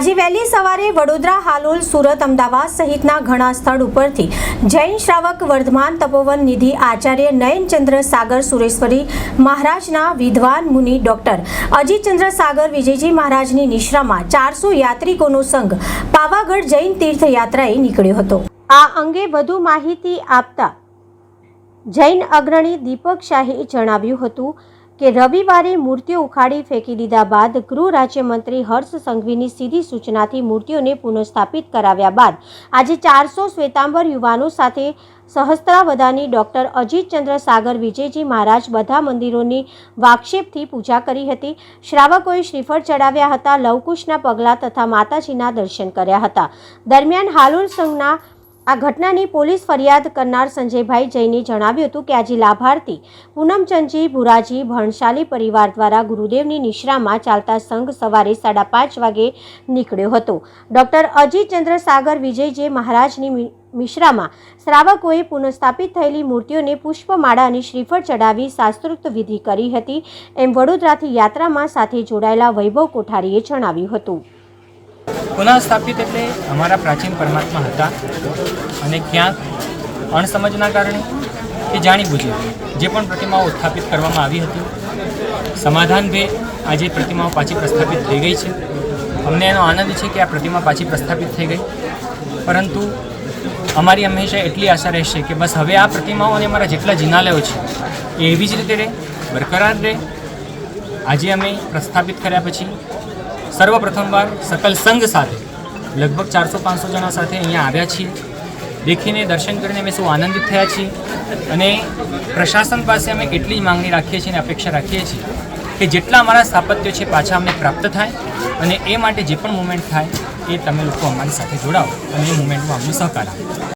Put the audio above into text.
આજે વહેલી સવારે વડોદરા, હાલોલ, સુરત, અમદાવાદ સહિતના ઘણા સ્થળ ઉપરથી જૈન શ્રાવક વર્ધમાન તપોવન નિધિ આચાર્ય નયનચંદ્ર સાગર સુરેશ્વરી મહારાજના વિદ્વાન મુનિ ડોક્ટર અજીતચંદ્ર સાગર વિજયજી મહારાજની નિશ્રામાં ચારસો યાત્રિકોનો સંઘ પાવાગઢ જૈન તીર્થયાત્રાએ નીકળ્યો હતો. આ અંગે વધુ માહિતી આપતા જૈન અગ્રણી દીપક શાહે જણાવ્યું હતું કે રવિવારે મૂર્તિઓ ઉખાડી ફેંકી દીધા બાદ ગૃહ રાજ્યમંત્રી હર્ષ સંઘવીની સીધી સૂચનાથી મૂર્તિઓને પુનઃસ્થાપિત કરાવ્યા બાદ આજે ચારસો શ્વેતાંબર યુવાનો સાથે સહસ્ત્રાવધાની ડૉક્ટર અજીતચંદ્ર સાગર વિજયજી મહારાજ બધા મંદિરોની વાક્ષેપથી પૂજા કરી હતી. શ્રાવકોએ શ્રીફળ ચડાવ્યા હતા, લવકુશના પગલાં તથા માતાજીના દર્શન કર્યા હતા. દરમિયાન હાલોલ સંઘના આ ઘટનાની પોલીસ ફરિયાદ કરનાર સંજયભાઈ જૈને જણાવ્યું હતું કે આજે લાભાર્થી પૂનમચંદજી ભુરાજી ભણશાલી પરિવાર દ્વારા ગુરુદેવની નિશ્રામાં ચાલતા સંઘ સવારે સાડા પાંચ વાગે નીકળ્યો હતો. ડૉક્ટર અજીતચંદ્ર સાગર વિજયજી મહારાજની મિશ્રામાં શ્રાવકોએ પુનઃસ્થાપિત થયેલી મૂર્તિઓને પુષ્પમાળા અને શ્રીફળ ચડાવી શાસ્ત્રોક્ત વિધિ કરી હતી. એમ વડોદરાથી યાત્રામાં સાથે જોડાયેલા વૈભવ કોઠારીએ જણાવ્યું હતું. પુનઃસ્થાપિત એટલે અમારા પ્રાચીન પરમાત્મા હતા અને ક્યાંક અણસમજના કારણે કે જાણી બુજી જે પણ પ્રતિમાઓ ઉત્થાપિત કરવામાં આવી હતી. સમાધાન ભે આજે પ્રતિમાઓ પાછી પ્રસ્થાપિત થઈ ગઈ છે. અમને એનો આનંદ છે કે આ પ્રતિમા પાછી પ્રસ્થાપિત થઈ ગઈ. પરંતુ અમારી હંમેશા એટલી આશા રહેશે કે બસ હવે આ પ્રતિમાઓ અને અમારા જેટલા જિનાલયો છે, એ એવી જ રીતે રહે, બરકરાર રહે. આજે અમે પ્રસ્થાપિત કર્યા પછી સર્વપ્રથમવાર સકલ સંઘ સાથે લગભગ ચારસો પાંચસો જણા સાથે અહીંયા આવ્યા છીએ. દેખીને દર્શન કરીને અમે સૌ આનંદિત થયા છીએ અને પ્રશાસન પાસે અમે એટલી માંગણી રાખીએ છીએ અને અપેક્ષા રાખીએ છીએ કે જેટલા અમારા સ્થાપત્યો છે પાછા અમને પ્રાપ્ત થાય અને એ માટે જે પણ મુવમેન્ટ થાય એ તમે લોકો અમારી સાથે જોડાઓ અને એ મુવમેન્ટમાં અમને સહકાર આપો.